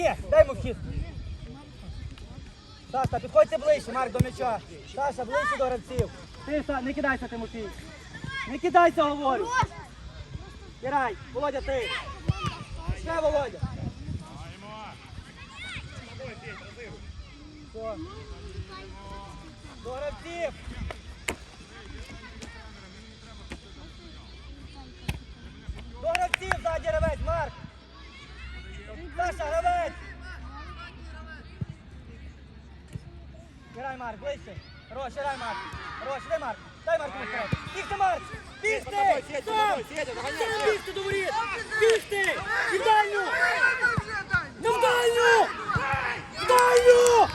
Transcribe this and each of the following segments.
Навпаки, дай йому вхід. Саша, підходьте ближче, Марк, до м'яча. Саша, ближче до гравців. Ти, Са, не кидайся, Тимофій. Не кидайся, говорю. Кирай, Володя, ти. Ще, Володя. Все. До гравців. До гравців ззаді гравець, Марк. Саша, гравець. Грай, Марк, ближче. Рош, грай, Марк. Рош, іди, Марк. Дай Марку вперед. Бігти, Марк. Бігти. Сам. Сам бігти до воріт. Бігти. І в дальню. Ну в дальню. В дальню.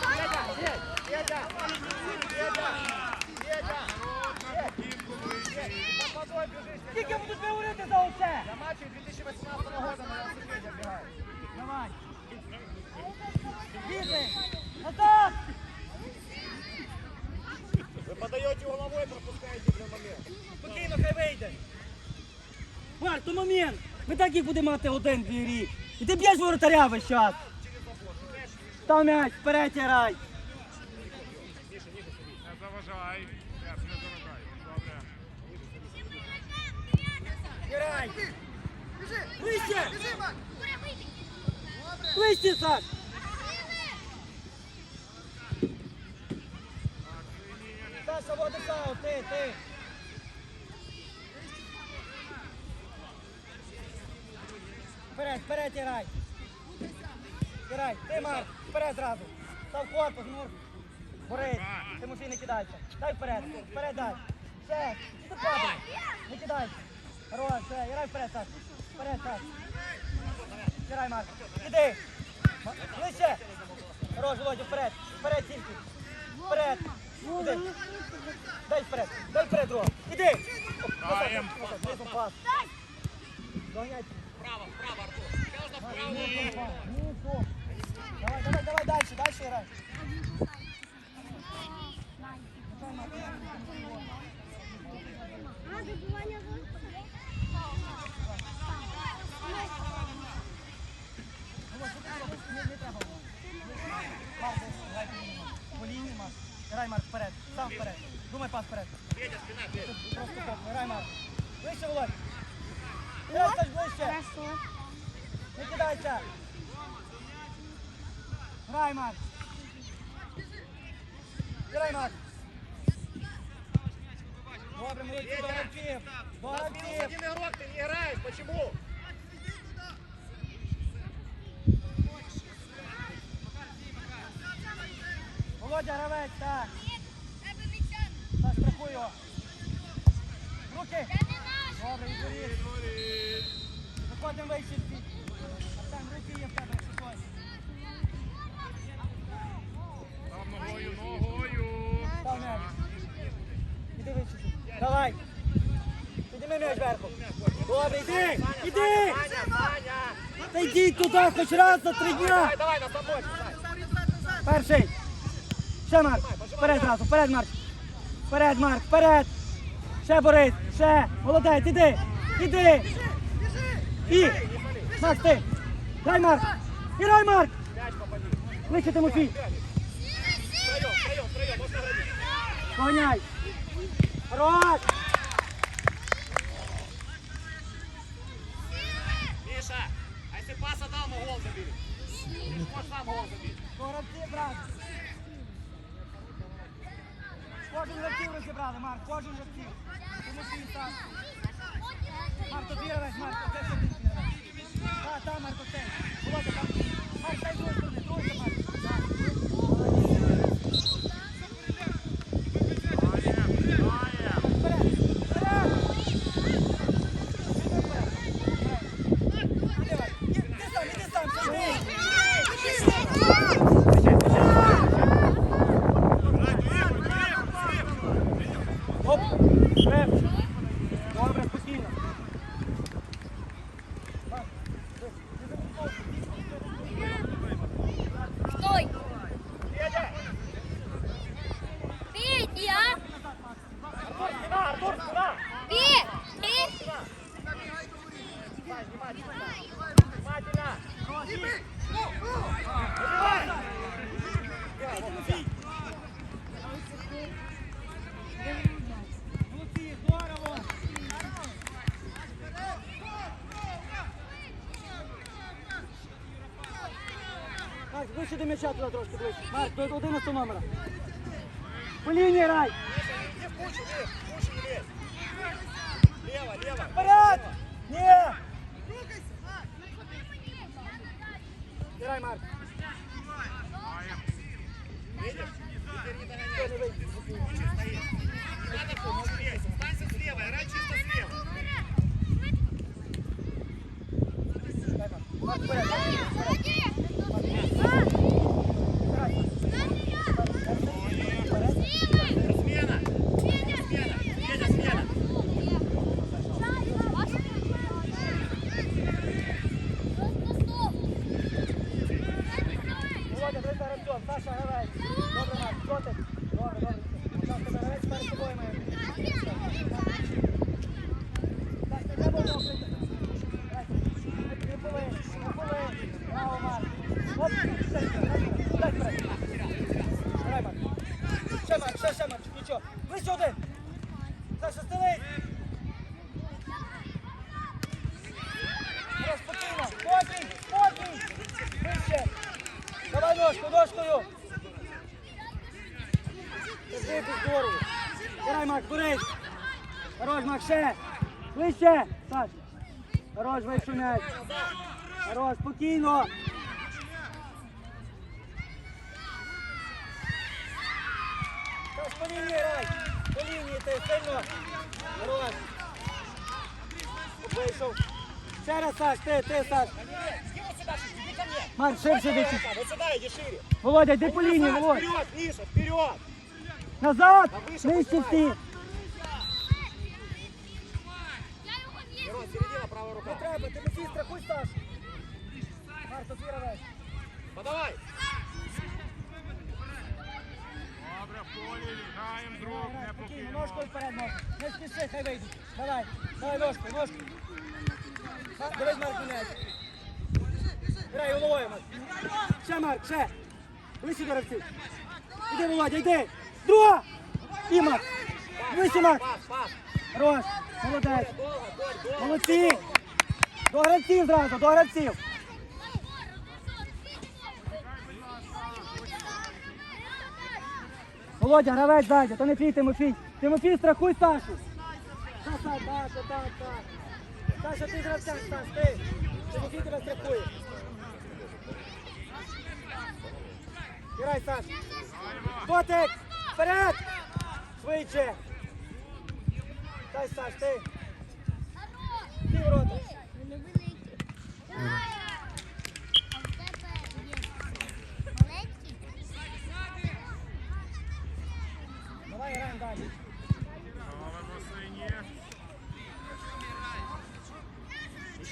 Скільки будуть говорити за оце? На матче 2018 года на велосипеде бегает. Давай. Назад. Вы подаете головой, пропускаете для момент. Спокійно, хай вийде. Марк, то момент. Ми так їх будемо мати один в грі. І ти б'єш воротаря весь час. Став м'яч, вперед грай. Не заважай. Yes, не заважай. Добре. Грай. Ближче. Ближче, Саш. Саша, води ти, ти. Вперед, вперед, грай. Грай, ти, Марк, вперед зразу. Став корпус, Мур. Борис, Тимофій, не кидайся. Дай вперед, вперед дай. Чи ти? Не кидайся. Хорош, все, грай вперед, Саш. Вперед, Саш. Грай, Марк. Іди. Ближче. Хорош, Володя, вперед. Вперед тільки. Вперед. Іди. Дай вперед. Дай вперед, друга. Іди. Даєм. назад, Право, Право, вправо, Артур. Що? Давай, До гравців. До Минус один игрок, ты не играешь. Почему? Володя, гравець, так. Саш, страхуй його. Руки. Добре, відворіт. Виходимо вище Давай. Підніми м'яч зверху. Добре, йди. Саня. Та йдіть туди хоч раз за три дня. Давай, давай. Перший. Ще Марк. Вперед зразу, вперед, Марк. Вперед, Марк, вперед. Ще Борис, ще. Молодець, іди. Іди. І. Макс, ти. Грай, Марк. Грай, Марк. Ближче, Тимофій. Гоняй. Хорош. Миша, а если пас отдал, мы гол забили. Можешь сам гол забить. Горобці, брат. Кожен гравців розібрали, Марк, кожен гравців. Тимофій сам. Марк, тобі гравець, Марк, оце все ти гравець. Так, так, Марк, оце. Володя, там. Марк, дай другу сторони, другу сторону, м'яча туди трошки ближче. Марк, до 11 номера. По лінії грай. Иди в кучу, лезь, в кучу не лезь. Лево, лево. Вперед! Ні! Грай, Марк. Видишь? Теперь не Хто догоняй. не вийде? Куча стоит. Надо быстрее. Останься слева, играй чисто слева. Дай, Марк. Марк, вперед, Ближче. Саш. Хорош, м'яч. Хорош, спокійно. Саш, по лінії грай. По лінії ти сильно. Хорош. Вийшов. Ще раз, Саш, ти, ти, Саш. Марк, ширше чуть. Вот сюда иди шире. Володя, йди по лінії, Володь. Вперед, Миша, вперед. Назад. Нижче всі. Не треба, ти не страхуй, Саш. Марк, тут віровець. Подавай. Добре, в полі, граємо друг, не спокійно, покинемо. ножкою вперед, ножку. Не спіши, хай вийдуть. Давай, давай ножку, ножку. Марк, Дивись, Марк, міняй. Грай головою, Марк. Ще, Марк, ще. Ближче до гравців. Іди, Володя, йди. Друга. І, Марк. Ближче, Марк. Пас, пас. Хорош, молодець. Коль, долго. Молодці. До гравців зразу, до гравців. Володя, гравець ззаді, то не твій Тимофій. Тимофій, страхуй Сашу. Так, Саша, так, так. Саша, ти гравця, Саш, ти. Тимофій тебе страхує. Грай, Саш. Котик, вперед! Швидше. Дай, Саш, ти. Ти ворота. Давай граємо далі. Але басейні.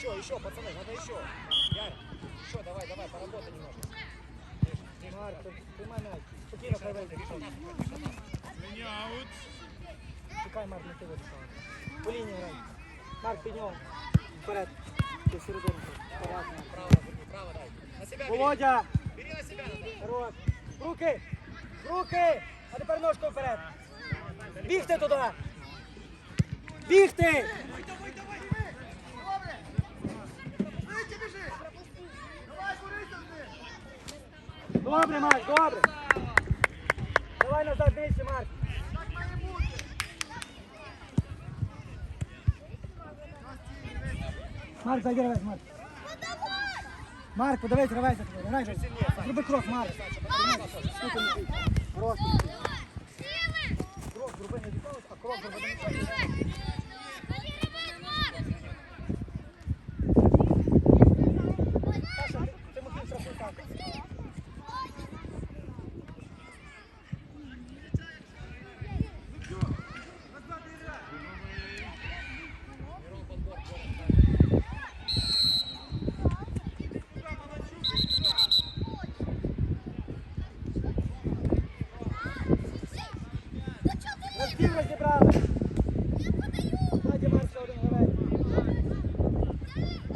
Еще, еще, пацаны, надо еще. Ярь, еще, давай, давай, поработай немножко. Марк, тримай м'яч. Спокійно, хай вийде. Лінія аут. Чекай, Марк, не ти вийде. По лінії грай. Марк, під нього. Вперед. Ти серединку. Вперед. Право, руки, Володя, Бери на. Назар. хорош. Руки. Руки. А тепер ножку вперед. Бігти туди. Бігти. Добре, Марк, добре. Давай назад нижче, Марк. Марк, зайди Марк. Марк, подавай, же. Зроби крок, Марк. Крок. Крок, зроби не відповідь, а крок зроби не відповідь. Саша, ти- Тимофій, страхуй так. На стіл розібрали. Надя Марк, ще один гравець.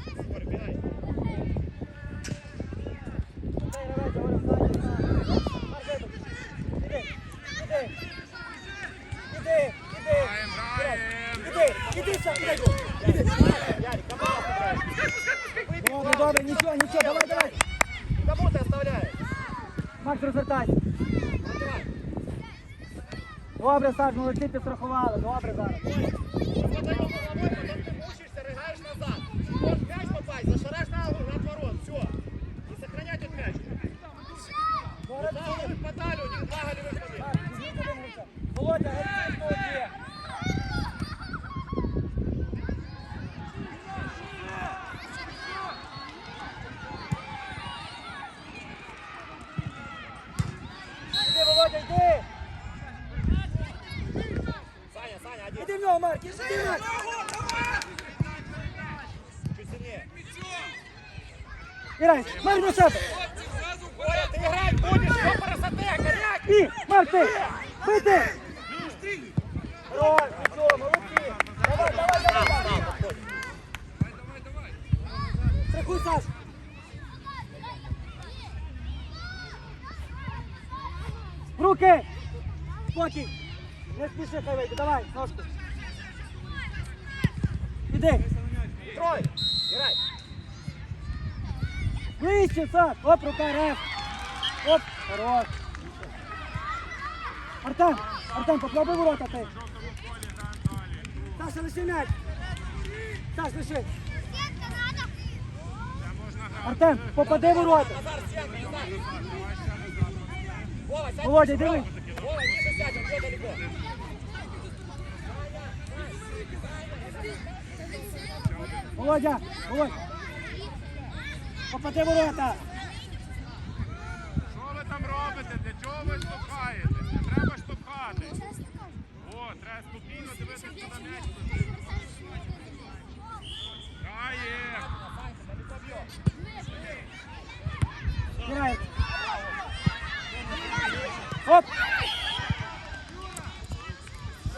Егор, убирай. Дай гравець, говорю, ззаді, на. Марк, вибач. Іди, іди. Іди, іди. Граємо, граємо. Іди, іди, сам, іди. Іди. Ярик, кому ты оставляешь? Добре, добре, нічого, нічого, давай, давай. Кому ты оставляешь? Макс, розвертайся. Добре, Саш, молодці, підстрахували. Добре зараз. Ірай, Марк до себе! Ты играть будешь, что красоты, горяк! І, Марк, ти! Бити! В руки! Спокій! Не спіши, хай вийде, давай, ножку! Іди! Трой, играй. Ближче, Саш! Оп, рука, раз! Оп, хорош! Артем, Артем, попробуй ворота ти! Саша, лиши м'яч! Саш, лиши! Артем, попади ворота! Володя, дивись! Вова, ниже сядь, он где далеко. Володя, Володя! Попади в ворота! Що ви там робите? Для чого ви штовхаєтесь? Не треба штовхати. О, треба спокійно дивитися на м'яч. Грає. Грає! Оп!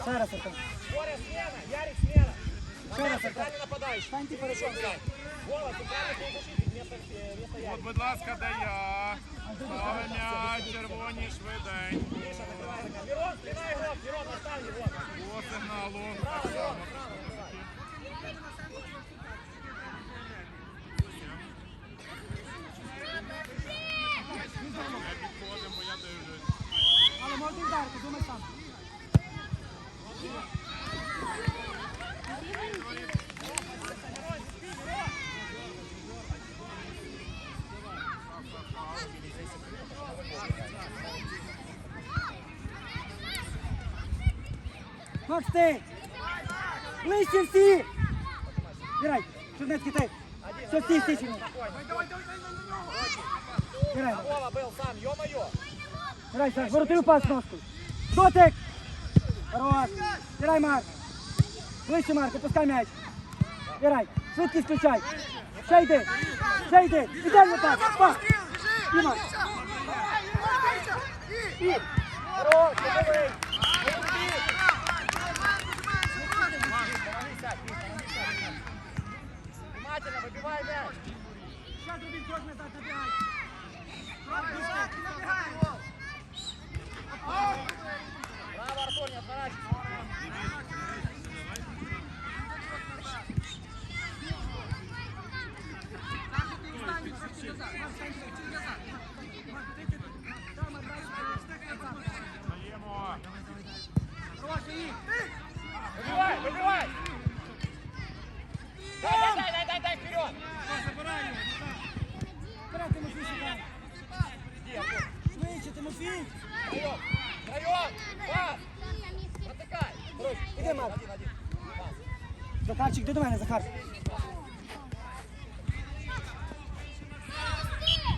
Ще раз, Артем! Боря, смена, Ярик, смена. Ще раз, Назар, Артем! центральный нападающий. Стань ти перед Хорошо, встань. Вова, центральный полузащитник вместо, э, вместо От, будь ласка, де я. Стави червоні, швидень. Миша, закрывай игрок. Мирон, спина игрок, Мирон. По сигналу. Не підходимо, я дивлюсь. Але можна вдарити, думай сам. Макс, ти! Ближче всі! Грай, Чернецький ти! Все, стій, стій, Чернецький. Грай, Вова был сам, ё-моё. грай, Саш, воротив пас ножкою. Дотик! Хорош! Грай, Марк! Ближче, Марк, опускай м'яч. Грай, швидкість включай. Ще йди, ще йди. Ідеально пас, пас. І, Марк. І. Хорош, готовий. Внимательно, выбивай мяч. Сейчас, робіть крок назад, набирай. Браво, Артур, не отворачивайся. Даємо. Йди до мене, Захар.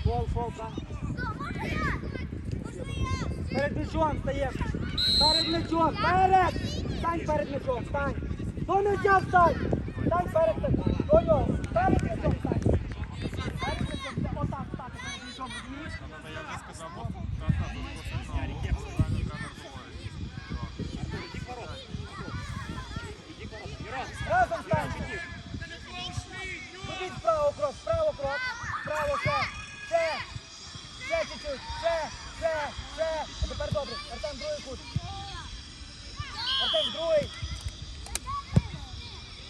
Фол, фол, там. Перед м'ячом стаєш. Перед м'ячом, перед! Стань перед м'ячом, стань. До м'яча встань. Стань перед м'ячом. До нього. Перед м'ячом стань. Перед стань. Отак, отак, перед м'ячом, розумієш?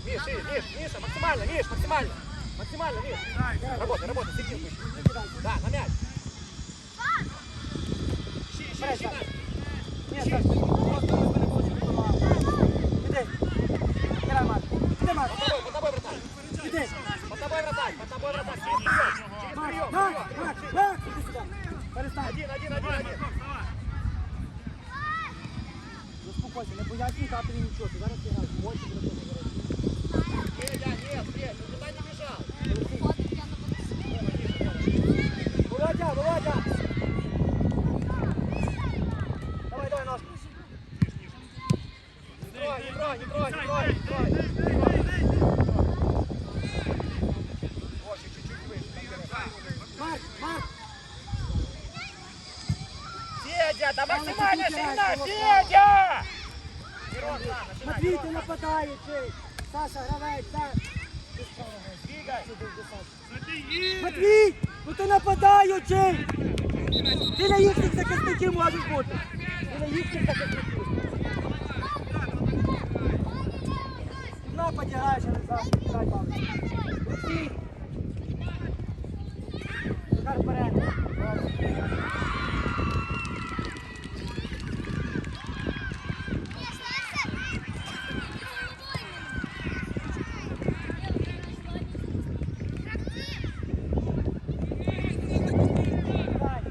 Миш, Миш, Миш, Миша, максимально, Миш, максимально. Максимально, Миш. Работай, работай, серединку ищи. Да, на мяч. Ищи, ищи, ищи, на. Ні, Саш, ти просто не мене хочеш допомагати. Іди. Грай, Марк. Іди, Марк. Под тобой, под тобой, братан. Іди. Под тобой, братан, под тобой, братан. Через прием, через Марк, прием, Марк, прием. Марк, Марк, іди сюди. Перестань. Один, один, один, один. Заспокойся, не боясь нікати нічого. Ти зараз граєш. Ось до Саші. Забій! Матвій! Ну ти нападаючий! Ти на їхніх захисників можеш бути! Ти на їхніх захисників! Нападі граєш, а не грай бабу. Вперед! Добре. Грай!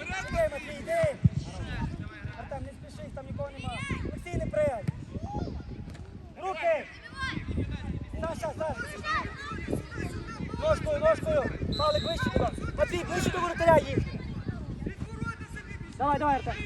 Іди, Матвій, іди! Артем, не спішись, там нікого нема. Олексій, не пригай! Руки! Саша, Саша! Ножкою, ножкою! Павлик, ближче туди! Матвій, ближче до воротаря їх! Давай,